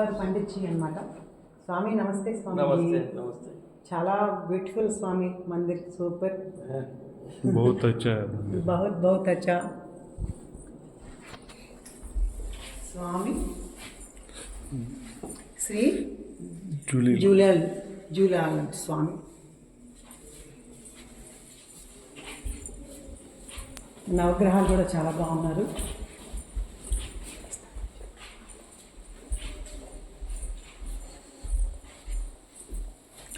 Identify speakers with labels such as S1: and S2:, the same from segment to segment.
S1: స్వామివారు పండించి అన్నమాట స్వామి నమస్తే స్వామి
S2: నమస్తే నమస్తే
S1: చాలా బ్యూటిఫుల్ స్వామి మందిర్ సూపర్
S3: बहुत अच्छा है
S1: बहुत बहुत अच्छा స్వామి శ్రీ
S3: जूली
S1: జూలియల్ జూలియల్ స్వామి నవగ్రహాలు కూడా చాలా బాగున్నారు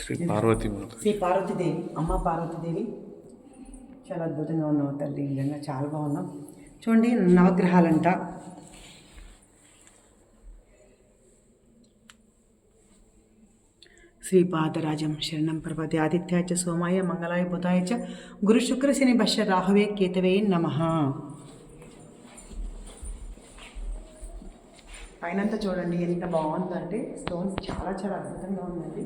S3: శ్రీ పార్వతీమాత
S1: శ్రీ పార్వతీదేవి అమ్మ పార్వతీదేవి. చాలా అద్భుతంగా ఉన్నావు తల్లి నిజంగా చాలా బాగున్నాం చూడండి నవగ్రహాలంట. శ్రీపాదరాజం శరణం ప్రభతి ఆదిత్యాయ చ సోమాయ మంగళాయ బుధాయ చ గురు శుక్ర శని భష్య రాహవే కేతవే నమ. పైనంతా చూడండి ఎంత బాగుందంటే స్టోన్స్ చాలా చాలా అద్భుతంగా ఉందండి.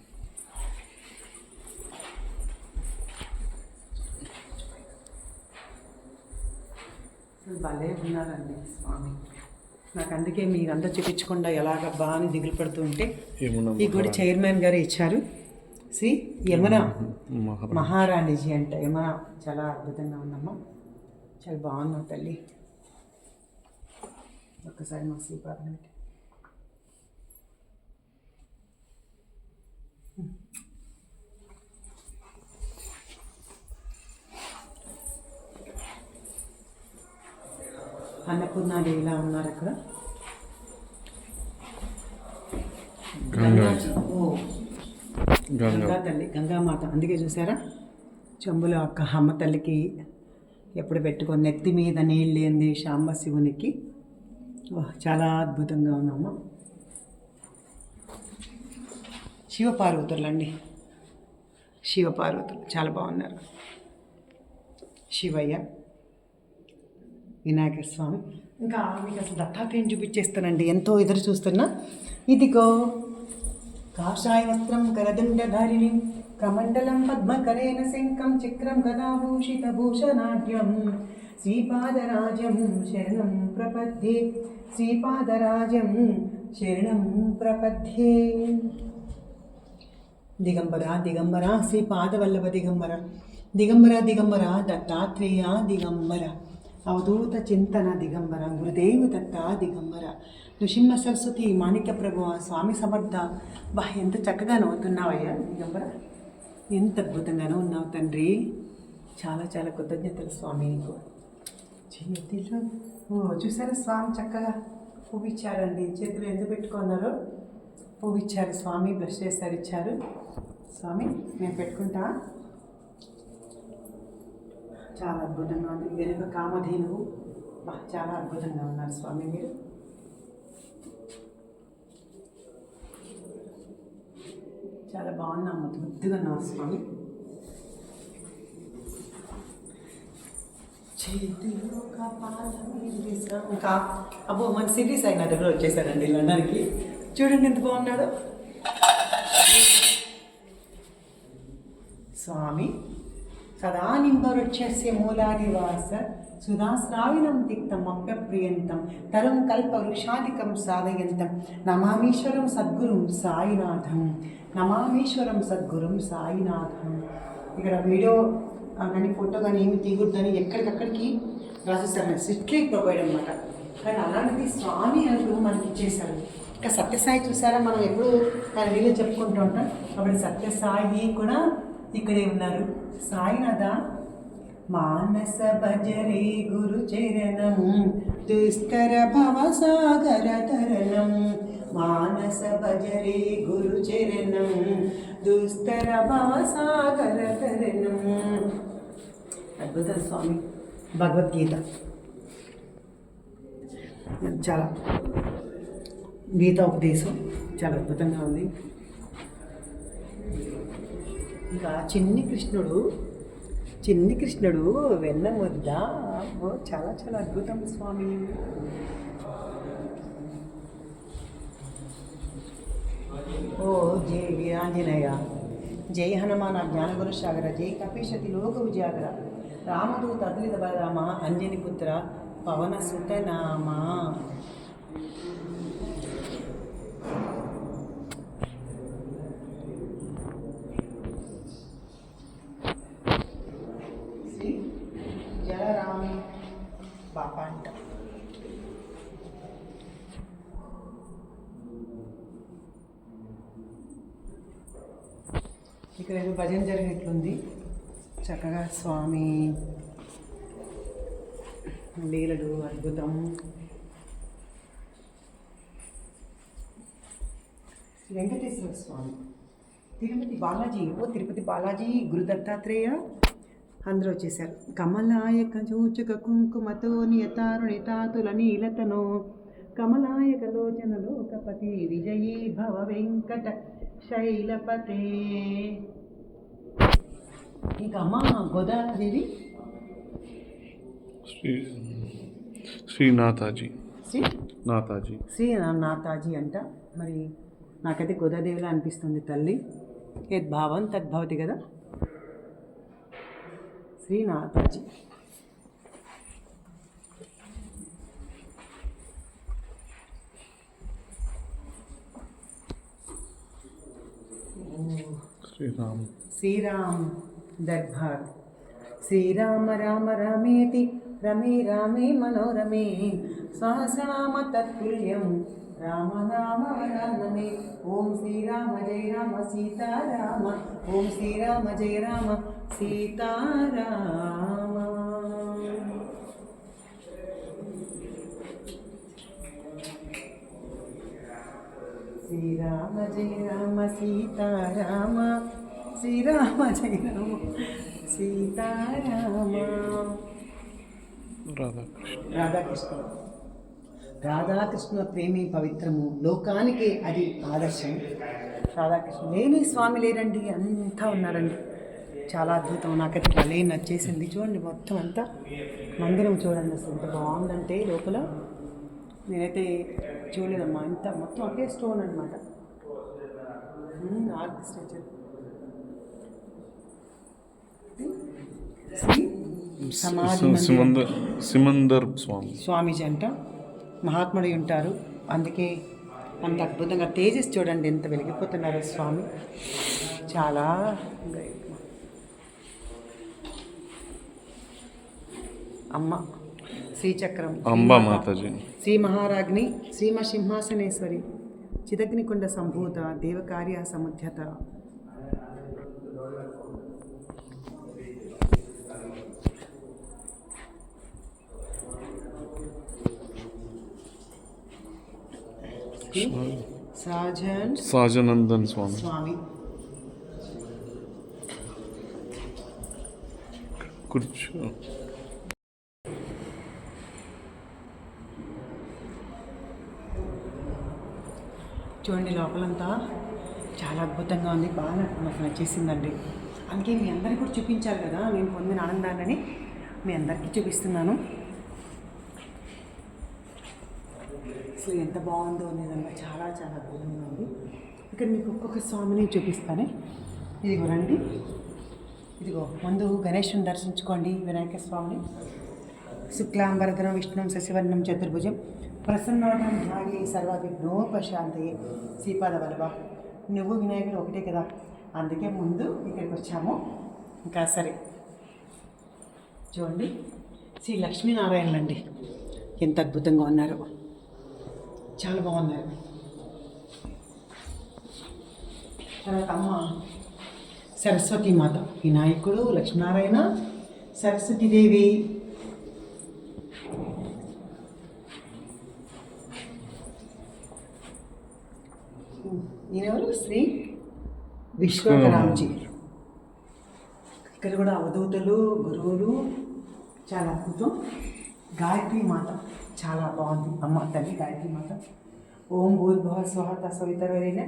S1: భలే ఉన్నారండి స్వామి. నాకు అందుకే మీరంతా చూపించకుండా ఎలాగబ్బా అని దిగులు పడుతూ ఉంటే ఈ గుడి చైర్మన్ గారు ఇచ్చారు. శ్రీ యమున మహారాణిజీ అంట. యమున చాలా అద్భుతంగా ఉందమ్మా. చాలా బాగున్నావు తల్లి. ఒక్కసారి మా శ్రీపాదం పెట్టి అన్నపూర్ణాదేవిలా ఉన్నారు అక్కడ.
S3: గంగా
S1: ఓ.
S3: గంగా.
S1: గంగా తల్లి గంగామాత అందుకే చూసారా చెంబులో అక్క అమ్మ తల్లికి ఎప్పుడు పెట్టుకొని నెత్తి మీద నీళ్ళు ఏంది శాంబ శివునికి. చాలా అద్భుతంగా ఉందమ్మ శివపార్వతులు అండి శివపార్వతులు చాలా బాగున్నారు. శివయ్య. వినాయక స్వామి. ఇంకా మీకు అసలు దత్తాత్రేయం చూపించేస్తానండి. ఎంతో ఎదురు చూస్తున్నా. ఇదిగో కాషాయ వస్త్రం కరదండధారిణి కమండలం పద్మకరేణ శంఖం చక్రం కదాభూషిత భూషణాఢ్యం శ్రీపాదరాజం శరణం ప్రపద్యే శ్రీపాదరాజం శరణం ప్రపద్యే. దిగంబర దిగంబర శ్రీపాదవల్లభ దిగంబర దిగంబర దిగంబర దత్తాత్రేయ దిగంబర. అవధూత చింతన దిగంబర గురుదేవు దత్త దిగంబర. నృసింహ సరస్వతి మాణిక్య ప్రభు స్వామి సమర్థ. బా ఎంత చక్కగా నవ్వుతున్నావయ్యా దిగంబర. ఎంత అద్భుతంగానూ ఉన్నావు తండ్రి. చాలా చాలా కృతజ్ఞతలు స్వామి నీకు. చేతిలో ఓ చూసారా స్వామి చక్కగా పువ్వు ఇచ్చారండి చేతిలో ఎంత పెట్టుకున్నారో పువ్వు ఇచ్చారు స్వామి బ్రష్ చేశారు ఇచ్చారు. స్వామి నేను పెట్టుకుంటా చాలా అద్భుతంగా ఉంది. వెనుక కామధేనువు. చాలా అద్భుతంగా ఉన్నారు స్వామి మీరు. చాలా బాగున్నా. ముద్దు ముద్దుగా ఉన్నావు స్వామి. ఇంకా అబ్బో మన సిటీస్ అయిన దగ్గర వచ్చేసారండి లండన్కి. చూడండి ఎంత బాగున్నాడు. స్వామి సదా నింబవృక్షస్య మూలాదివాస సుధాశ్రావిణం తిక్తం అప్యప్రియంతం తరం కల్ప వృక్షాధికం సాధయంతం. నమామీశ్వరం సద్గురుం సాయినాథం. నమామీశ్వరం సద్గురుం సాయినాథం. ఇక్కడ వీడియో కానీ ఫోటో కానీ ఏమి తీయకూడదని ఎక్కడికక్కడికి రాసేస్తారు స్ట్రిక్ట్లీ ప్రొవైడ్ అనమాట కానీ అలాంటిది స్వామి అంటూ మనకి ఇచ్చేశారు ఇంకా సత్యసాయి చూసారా? మనం ఎప్పుడు ఆయన వీళ్ళు చెప్పుకుంటూ ఉంటాం. కాబట్టి సత్యసాయి కూడా ఇక్కడే ఉన్నారు. సాయినాథ మానస భజరే గురు చరణం దుష్కర భవ సాగర తరణం మానస భజరే గురు చరణం దుస్తర భవసాగర తరణం అద్భుత స్వామి. భగవద్గీత. చాలా గీత ఉపదేశం చాలా అద్భుతంగా ఉంది. ఇంకా చిన్ని కృష్ణుడు చిన్ని కృష్ణుడు వెన్న ముద్ద. ఓ చాలా చాలా అద్భుతం స్వామి. ఓ జై వీరాంజనేయ. జై హనుమాన జ్ఞానగురు సాగర. జై కపీశతి లోక ఉజాగర. రామదూత అద్విత బలరామ. అంజని పుత్ర పవన సుతనామా నామ శ్రీ జలరామి బాపా అంట ఇక్కడ ఏదో భజన జరిగినట్లుంది. చక్కగా స్వామి లీలలు అద్భుతం. వెంకటేశ్వర స్వామి. తిరుపతి బాలాజీ ఓ తిరుపతి బాలాజీ గురు దత్తాత్రేయ. అందరూ వచ్చేసారు. కమలాయక చూచుక కుంకుమతో నియతారుణితాతుల నీలతను. కమలాయక లోచన లోకపతి విజయీ భవ వెంకట శైలపతే. ఇంకా అమ్మ గోదాదేవి
S3: శ్రీ శ్రీనాథాజీ.
S1: శ్రీ?
S3: నాథాజీ.
S1: శ్రీ నాథాజీ అంట. మరి నాకైతే గోదాదేవిలా అనిపిస్తుంది తల్లి. యద్ భావం తద్భవతి కదా? శ్రీనాథాజీ.
S3: శ్రీరామ్.
S1: శ్రీరామ్. దర్బార్ శ్రీరామ రామ రామేతి రమే రామే మనోరమే సహస్రనామ తత్తుల్యం రామనామ వరానమే ఓం శ్రీరామ జయ రామ సీతారామ ఓం శ్రీరామ జయ రామ సీతారామ శ్రీరామ జయ రామ సీతారామ శ్రీరామ జయ రామ సీతారామ.
S3: రాధాకృష్ణ.
S1: రాధాకృష్ణ. రాధాకృష్ణ ప్రేమి పవిత్రము. లోకానికి అది ఆదర్శం. రాధాకృష్ణ లేని స్వామి లేరండి అంతా ఉన్నారండి. చాలా అద్భుతం. నాకైతే భలే నచ్చేసింది. చూడండి మొత్తం అంతా. మందిరం చూడండి అసలు ఎంత బాగుందంటే లోపల. నేనైతే చూడలేదమ్మా. ఇంత మొత్తం ఒకే స్టోన్ అనమాట ఆర్ట్ స్ట్రక్చర్ శ్రీ సమాధి మందిరం.
S3: సిమందర్ స్వామి.
S1: స్వామీజీ అంట మహాత్ముడి ఉంటారు. అందుకే అంత అద్భుతంగా తేజస్ చూడండి ఎంత వెలిగిపోతున్నారో స్వామి. చాలా. అమ్మ శ్రీచక్రం
S3: అంబా మాతాజీ.
S1: శ్రీ మహారాజ్ని శ్రీమ సింహాసనేశ్వరి చిదగ్నికుండ సంభూత దేవకార్య సముద్యత. సాజన్
S3: సాజనందన్ స్వామి.
S1: స్వామి.
S3: కూర్చో.
S1: చూడండి లోపలంతా. చాలా అద్భుతంగా ఉంది. బాగా నాకు నాకు నచ్చేసిందండి అందుకే మీ అందరికీ కూడా చూపించాలి కదా. నేను పొందిన ఆనందాన్ని మీ అందరికీ చూపిస్తున్నాను. అసలు ఎంత బాగుందో నిజంగా చాలా చాలా అద్భుతంగా ఉంది. ఇక్కడ మీకు ఒక్కొక్క స్వామిని చూపిస్తాను. ఇదిగో రండి. ఇదిగో ముందు గణేషుని దర్శించుకోండి వినాయక స్వామిని. శుక్లాంబరధనం విష్ణుం శశివర్ణం చతుర్భుజం. ప్రసన్నవనం ధ్యాయే సర్వవిఘ్నోపశాంతయే. శ్రీపాద వల్లభ నువ్వు వినాయకుడు ఒకటే కదా. అందుకే ముందు ఇక్కడికి వచ్చాము ఇంకా సరే. చూడండి. శ్రీ లక్ష్మీనారాయణలు అండి ఎంత అద్భుతంగా ఉన్నారు. చాలా బాగున్నారు. తర్వాత అమ్మ సరస్వతి మాత. వినాయకుడు లక్ష్మీనారాయణ సరస్వతీదేవి ఈయనెవరు? శ్రీ విశ్వకరాంజీ ఇక్కడ కూడా అవధూతలు గురువులు చాలా అద్భుతం. గాయత్రి మాత చాలా బాగుంది. అమ్మ తల్లి గాయత్రి మాత. ఓం భూర్భువ స్వహ తసవితరవరైన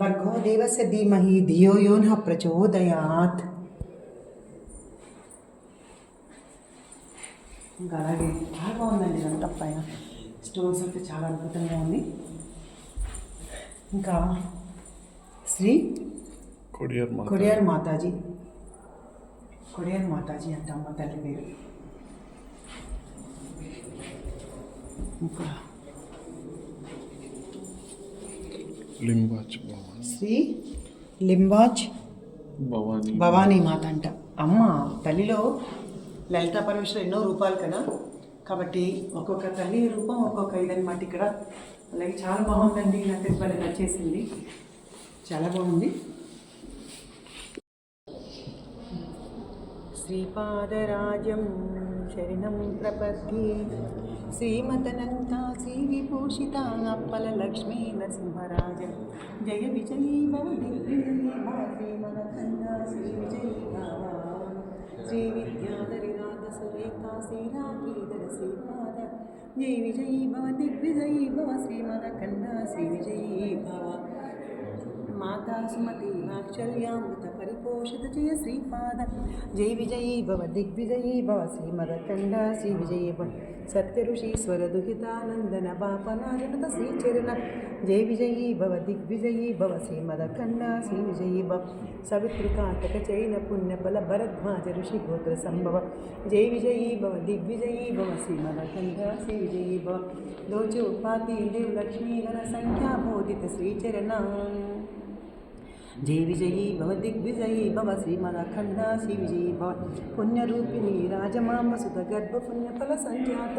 S1: భర్గో దేవస్య ధీమహి ధియో యో నః ప్రచోదయాత్. ఇంకా అలాగే చాలా బాగుందండి ఇదంతా పైన. స్టోన్స్ అయితే చాలా అద్భుతంగా ఉంది. ఇంకా శ్రీ
S3: కొడియర్ మాత
S1: కొడియార్ మాతాజీ. కొడియార్ మాతాజీ అంట అమ్మ తల్లి పేరు. శ్రీ లింబాజ్
S3: భవాని.
S1: భవానీ మాత అంట. అమ్మ తల్లిలో లలితా పరమేశ్వర ఎన్నో రూపాలు కదా. కాబట్టి ఒక్కొక్క తల్లి రూపం ఒక్కొక్క ఇదనమాట ఇక్కడ. అలాగే చాలా బాగుందండి నాకు భలే నచ్చేసింది. చాలా బాగుంది. శ్రీపాదరాజం శరణం ప్రపద్యే. శ్రీమతనంతా శ్రీవిభూషిత అప్పల లక్ష్మీ నరసింహరాజం. జయ విజయీ భవ శ్రీ విజయీ శ్రీ విద్యాధరినాథ సురేఖా శ్రీరాధీధర శ్రీపాద. జయ విజయీ భవ దిగ్విజయీ భవ శ్రీమనకందా శ్రీ విజయ మాతా సుమతి వాత్సల్యామృత పరిపోషిత జయ శ్రీపాద. జై విజయీ భవ దిగ్విజయీ భవ శ్రీమదకండ శ్రీ విజయీ భవ సత్య ఋషీశ్వర దుహితానందన బాపనాజనత శ్రీచరణ. జై విజయీ భవ దిగ్విజయీ భవ శ్రీమదకండ శ్రీ విజయీ భవ సవితృకాటక చైన పుణ్యఫల భరద్వాజ ఋషి గోత్ర సంభవ. జై విజయీ భవ దిగ్విజయీ భవ శ్రీమదకండ శ్రీ విజయీ భవ. లోచో పాతి దేవ్ లక్ష్మీగణ సంఖ్యా బోధిత శ్రీచరణ. జయ విజయీ భవ దిగ్విజయీ భవ శ్రీమదఖండ శ్రీ విజయీ భవ పుణ్యరూపిణి రాజమాంబ సుత గర్భ పుణ్యఫల సంజాత.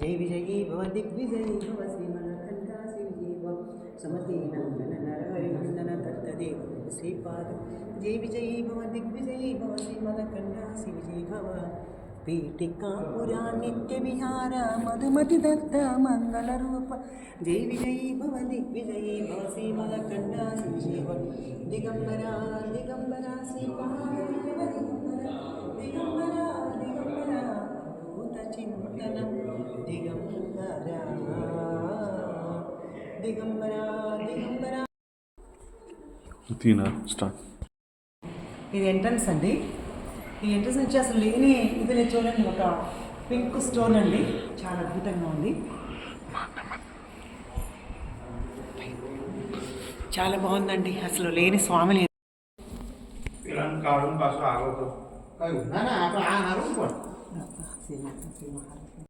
S1: జయ విజయీ భవ దిగ్విజయీ భవ శ్రీమదఖండ శ్రీ విజయీ భవ సుమతి నందన నరహరి నందన దత్తదేవ శ్రీపాద జయ విజయీ భవ దిగ్ పీఠికాపురా నిత్య విహార మధుమతి దత్త మంగళ రూప. జై విజయీ భవ దిగ్విజయీ భవ శ్రీమదకండ శ్రీజీవ దిగంబర దిగంబర దిగంబర. దిగంబర దిగంబర భూత చింతనం. దిగంబర దిగంబర ఇది ఎంట్రన్స్ అండి. ఈ ఎంట్రన్స్ నుంచి అసలు లేని ఇది లేదు చూడండి ఒక పింక్ స్టోన్ అండి. చాలా అద్భుతంగా ఉంది. చాలా బాగుందండి. అసలు లేని స్వామిని
S2: Ilan karung